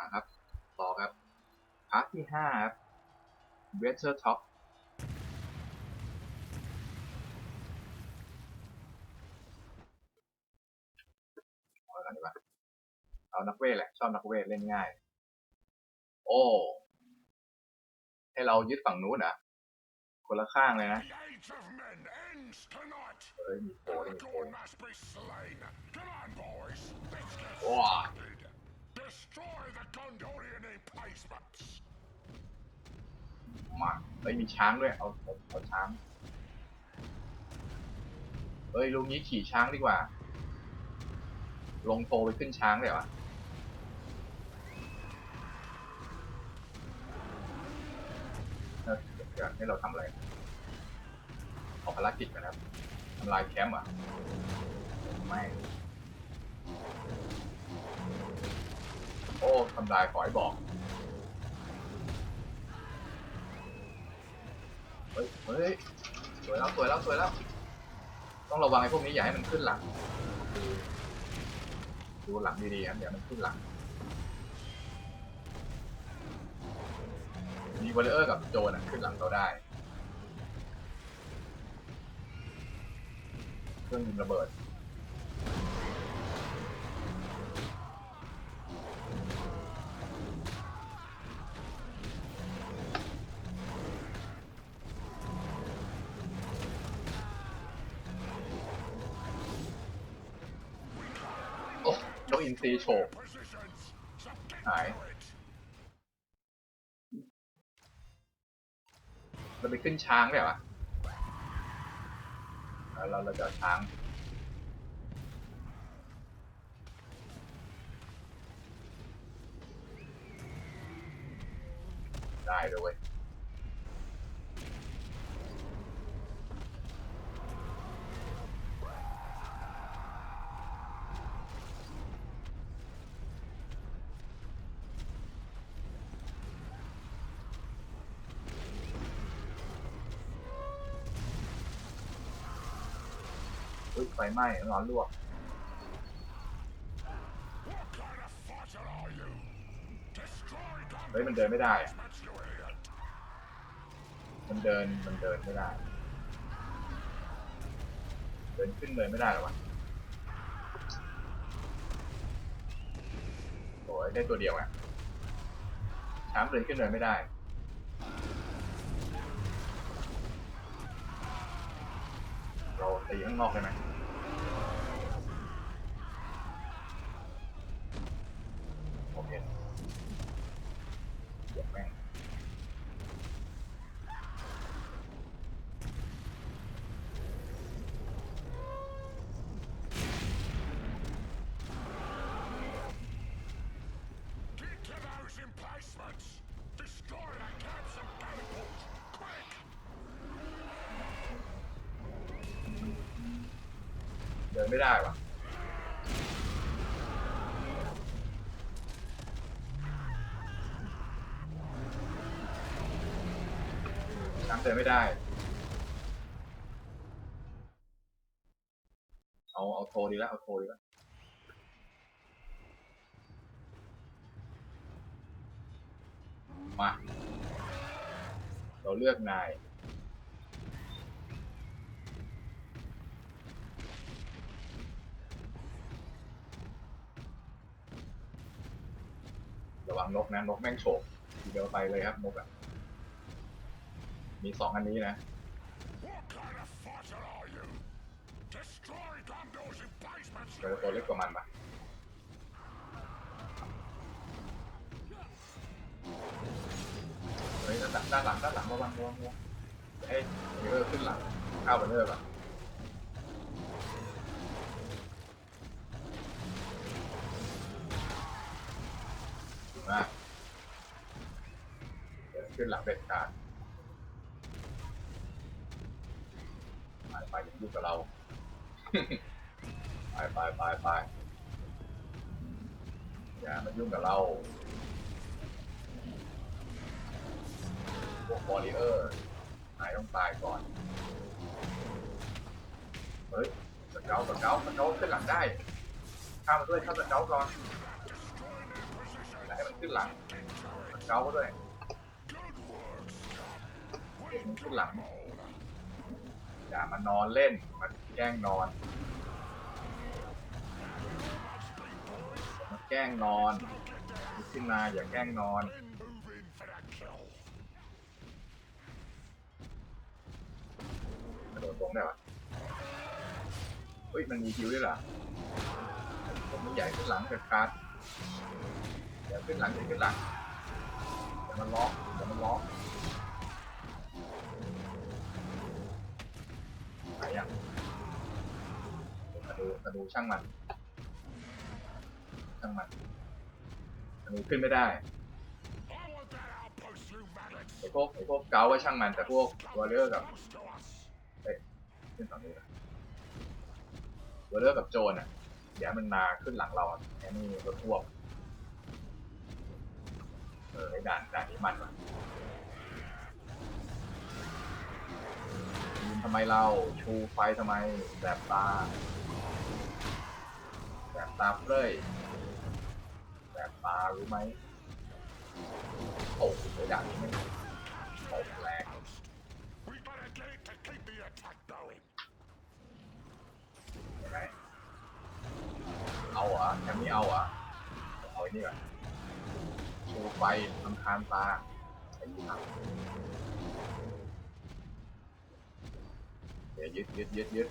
มาครับ ต่อครับพาร์ทที่ห้าครับเวสเ r อร์ท็อปเอาแล้วกันดีกว่าเอานักเวทแหละ ชอบนักเวทเล่นง่าย โอ้ ให้เรายึดฝั่งนู้นเหรอะ คนละข้างเลยนะ The age of men ends tonight. เฮ้ยมีโผล่มีโผล่ Gorgon must Destroy the Gondorian emplacements. มาเฮ้ยมีช้างด้วย เอาเอาเอาช้าง เฮ้ยลุงนี้ขี่ช้างดีกว่า ลงโทไปขึ้นช้างเลยวะเดี๋ยวให้เราทำอะไรออกภารกิจกันะครับทำลายแคมป์อะไม่ โอ้ทำลายขอให้บอกเฮ้ยเฮ้ยสวยแล้วสวยแล้วสวยแล้วต้องระวังไอ้พวกนี้อย่าให้มันขึ้นหลังดูหลังดีๆครับอย่ามันขึ้นหลังมีวอลเลอร์กับโจนขึ้นหลังเราได้เครื่องยิงระเบิด โชว์หายเราไปขึ้นช้างได้ปะเราเราจะช้างได้เวย ไฟไหม้ร้อนลวกเฮ้ยมันเดินไม่ได้ มันเดินมันเดินไม่ได้ เดินขึ้นเลยไม่ได้หรอวะโอ้ยได้ตัวเดียวอะช้างเดินขึ้นเลยไม่ได้เราตีข้างนอกได้ไหมโอเคเดี๋ยวแม่ง Get to those emplacements. Destroy the camps and catapults. Quick. เดินไม่ได้วะช้างเดินไม่ได้ เอาเอาโทรดีแล้วเอาโทรดีแล้วมา เราเลือกนาย ระวังนกนะนกแม่งโฉบทีเดียวไปเลยครับนกอะมีสองอันนี้นะเจอตัวเล็กกว่ามันปะเฮ้ยด้านหลังด้านหลังด้านหลังระวังระวังระวังเฮ้ยเออขึ้นหลังข้าวบนเรือปะากเดี๋ยวขึ้นหลังเบ็ดขาดไปไปอย่ายุ่งกับเรา ไปไปไปไปอย่ามายุ่งกับเราพวกบอลเลอร์นายต้องตายก่อน เฮ้ยสเกลสเกลสเกลขึ้นหลังได้ ข้ามมาด้วยข้ามสเกลก่อน ขึ้นหลังเกาก็ด้วยขึ้นหลังอย่ามานอนเล่นมาแกล้งนอนมาแกล้งนอนขึ้นมาอย่าแกล้งนอนกระโดดตรงได้ปะเฮ้ยมันมีคิวด้วยเหรอผมมันใหญ่ขึ้นหลังเกิดการ อย่าขึ้นหลังอย่าขึ้นหลังอย่มันล็อกอย่มันล็อกไหนยังกระดูกระดูช่างมัน ช่างมันกระดูขึ้นไม่ได้ไอพวกไอพวกเกาว่าช่างมันแต่พวกวอลเลอร์กับ Close to us. ขึ้นฝั่งนี้นะวอลเลอร์กับโจนอะเดี๋ยวมันมาขึ้นหลังเราแค่นี้รถพวก ออไอ้ด่านด่านนี้มันว่ะยิงทำไมเราชูไฟทำไมแบบตา แบบตาเฟ้ยแบบตารู้ไหมโอ้โหไอ้ด่านนี้มันตกแรง We better get it to keep the attack going. เห็นไหมเอาเหรอแคมนี้เอาเหรอเอาไอ้นี่ก่อน ไฟทำคานตาไอ้ยี่ห้อเดี๋ยวยึดยึดยึดยึด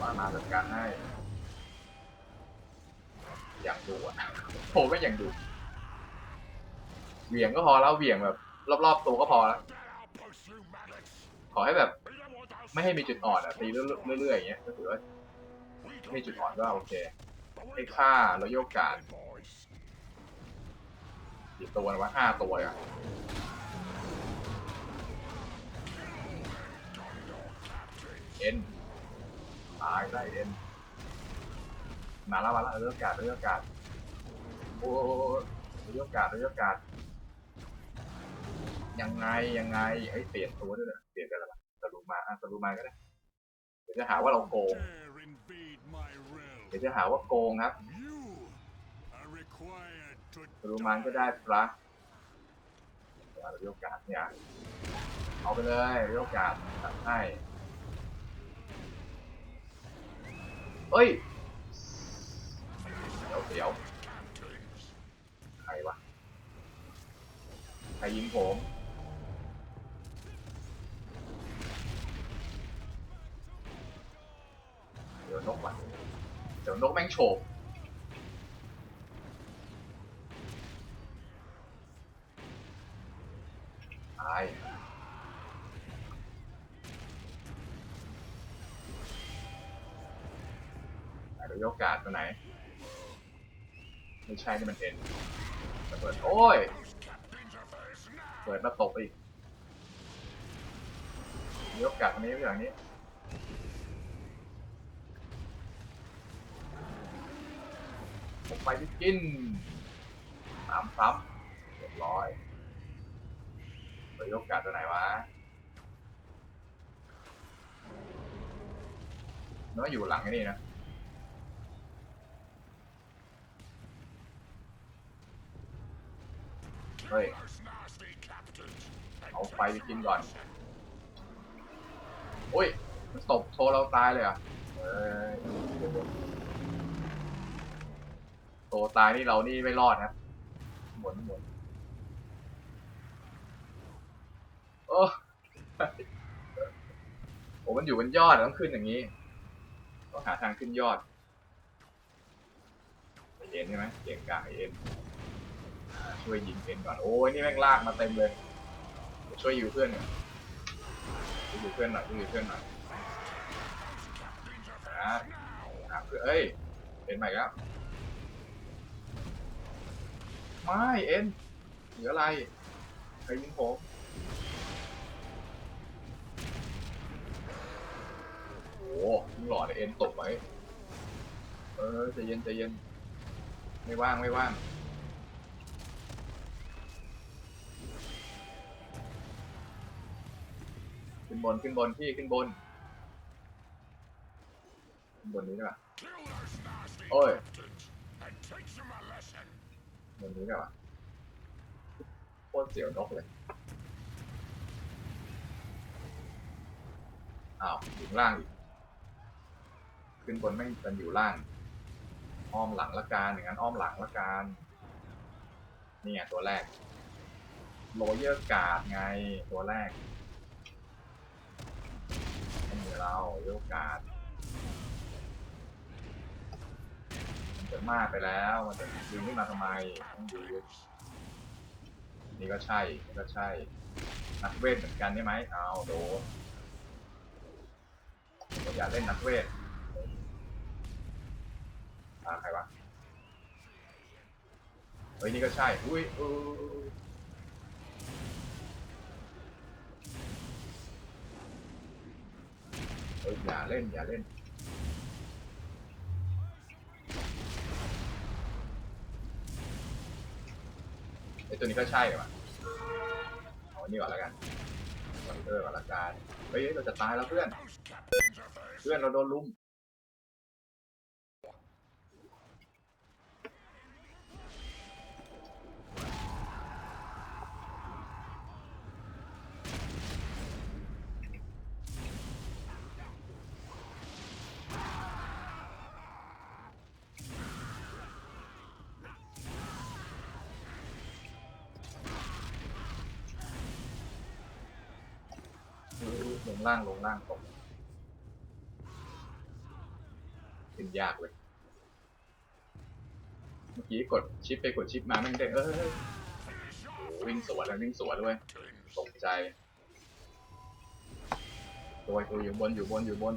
ว่ามาจัดการให้ อย่างดูอะโผก็อย่างดูเหวี่ยงก็พอแล้วเหวี่ยงแบบ รอบๆตัวก็พอแล้วขอให้แบบ ไม่ให้มีจุดอ่อนอะตีเรื่อยๆอย่างเงี้ยก็ถือว่าไม่มีจุดอ่อนก็โอเค ไอ้ค่าเราโยกกาด it, boys. กี่ตัวนะวะห้าตัวอะเอ็นตายได้เอ็นมาแล้วมาแล้วเรื่องการเรื่องการโอ้เรื่องการเรื่องการยังไงยังไงไอ้ยเปลี่ยนตัวด้วยนะเปลี่ยนกันแล้วปะสรุปมาอะสรุปมาก็ได้เดี๋ยวจะหาว่าเราโกง เดี๋ยวจะหาว่าโกงครับรุปมันก็ได้ปละเราโยกกาสเนี่ยเอาไปเลยโยกกาสตัดให้เฮ้ยเดี๋ยวเดี๋ยวใครวะใครยิงผม โฉบตายไหนดูโยกกาดตัวไหน ไม่ใช่นี่มันเอ็นระเบิดโอ้ย เปิดมาตกอีกยกกาดตัวนี้อย่างนี้ ผม ไปที่กินสามซ้ำเรียบร้อยไปยกกาดตัวไหนวะเนื้ออยู่หลังไอ้นี่นะเฮ้ยเอาไฟไปกินก่อน โอ้ยมันตบโชว์เราตายเลยอะเอ้ย ตตายนี่เรานี่ไม่รอดนะหมุนหมุนโอ้โอ้มันอยู่บนยอดต้องขึ้นอย่างนี้ต้องหาทางขึ้นยอดเอ็นใช่ไหมเก่งกาเอ็นอ่าช่วยยิงเอ็นก่อนโอ้ยนี่แม่งลากมาเต็มเลยช่วยยิวเพื่อนหน่อยช่วยยิวเพื่อนหน่อยช่วยยิวเพื่อนหน่อยนะหาเพื่อนเอ้ยเอ็นใหม่แล้ว ไม่เอ็นเหลืออะไรใครยิงผมโอ้หยิงหลอดเอ็นตกไว้เออใจเย็นใจเย็น ไม่ว่างไม่ว่างขึ้นบนขึ้นบนพี่ขึ้นบนขึ้นบนนี้ได้ปะ Kill those nasty Oi. Captains. วันนี้แบบว่าโคตรเสียวนกเลย อ้าวอยู่ข้างล่างอีก ขึ้นบนไม่มันอยู่ล่าง อ้อมหลังละกันอย่างนั้นอ้อมหลังละกันนี่ไงตัวแรกโรเยอร์การ์ดไงตัวแรกนี่เราโยการ์ดมัน จะมากไปแล้วมันจะดึงขึ้นมาทำไมต้องดูนี่ก็ใช่นี่ก็ใช่ นักเวทเหมือนกันใช่ไหมเอาโดนผมอยากเล่นนักเวทอ่าใครวะเฮ้ยนี่ก็ใช่อุ้ยเออเฮ้ยอย่าเล่นอย่าเล่น ตัวนี้ก็ใช่ว่ะเอาอันนี้ก่อนแล้วกันคอนเตอร์ก่อนละกันเฮ้ยเราจะตายแล้วเพื่อน เพื่อนเราโดนลุม ล งล่างลงล่างตกเป็นยากเลย เมื่อกี้กดชิปไปกดชิปมาไม่ได้เออวิ่งสวนแล้ววิ่งสวนด้วยตกใจตัวตัวอยู่บนอยู่บนอยู่บน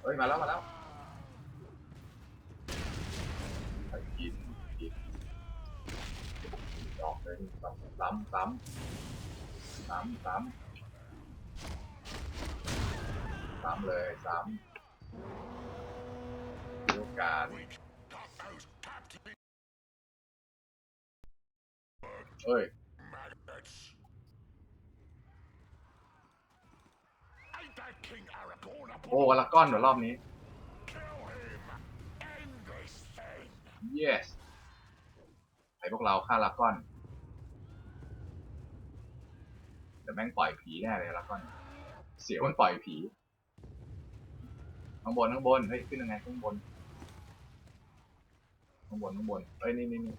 เฮ้ยมาแล้วมาแล้วไปกินกินดอกเลยซ้ำซ้ำซ้ำ สามสามสามเลยสามโอกาสเฮ้ยโอ้ละก้อนเดี๋ยวรอบนี้ yes ไอพวกเราฆ่าละก้อน แต่แม่งปล่อยผีแน่เลยลากอนเสียวมันปล่อยผีข้างบนข้างบนเฮ้ยขึ้นยังไงข้างบนข้างบนข้างบนเฮ้ยนี่นี่นี่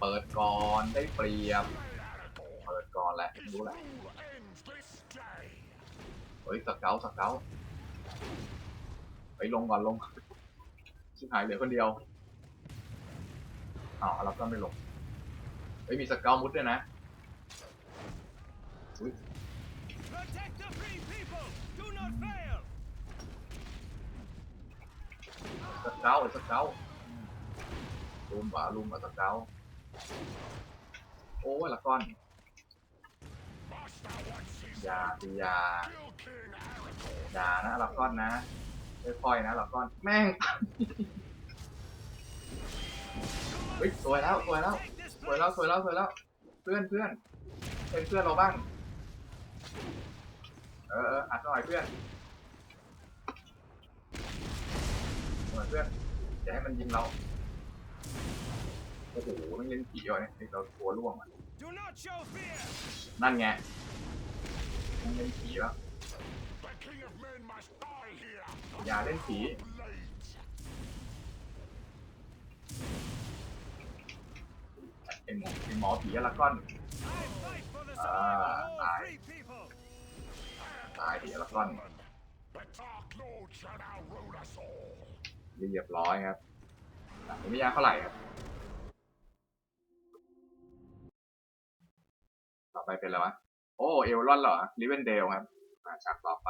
เปิดก่อนได้เปรียบเปิดก่อนแหละรู้แหละ rule ends this day. เฮ้ยสเกลสเกลไปลงก่อนลง ชิบหายเหลือคนเดียวอ้าวเราก็ไม่ลงเฮ้ยมีสเกลมุดด้วยนะ Protect the free people! Do not fail! สเกลสเกลลุมหวาลุมกับสเกลโอ้ยละก้อน Master wants his อยาตียา kill King Aragorn. อยานะละก้อนนะค่อยๆนะละก้อนแม่ง เฮ้ยสวยแล้วสวยแล้ว Take this สวยแล้วสวยแล้วสวยแล้ว เพื่อนเพื่อนเป็นเพื่อนเราบ้าง เออเอออัดหน่อยเพื่อนหน่อยเพื่อนอย่าให้มันยิงเราโอ้โหมันเล่นผีอะเนี่ยเราตัวร่วงอะ Do not show fear! นั่นไงมันเล่นผีแล้ว The King of Men must die here. อย่าเล่นผี Blades. ไอ หมอผีอละก้อน I fight for the Ah, survival of all aye. free people! ตายผีอละก้อน เรียบร้อยครับไม่ยากเท่าไหร่ครับ ต่อไปเป็นอะไรวะ โอ้ เอลรอนเหรอลิเวนเดลครับฉากต่อไป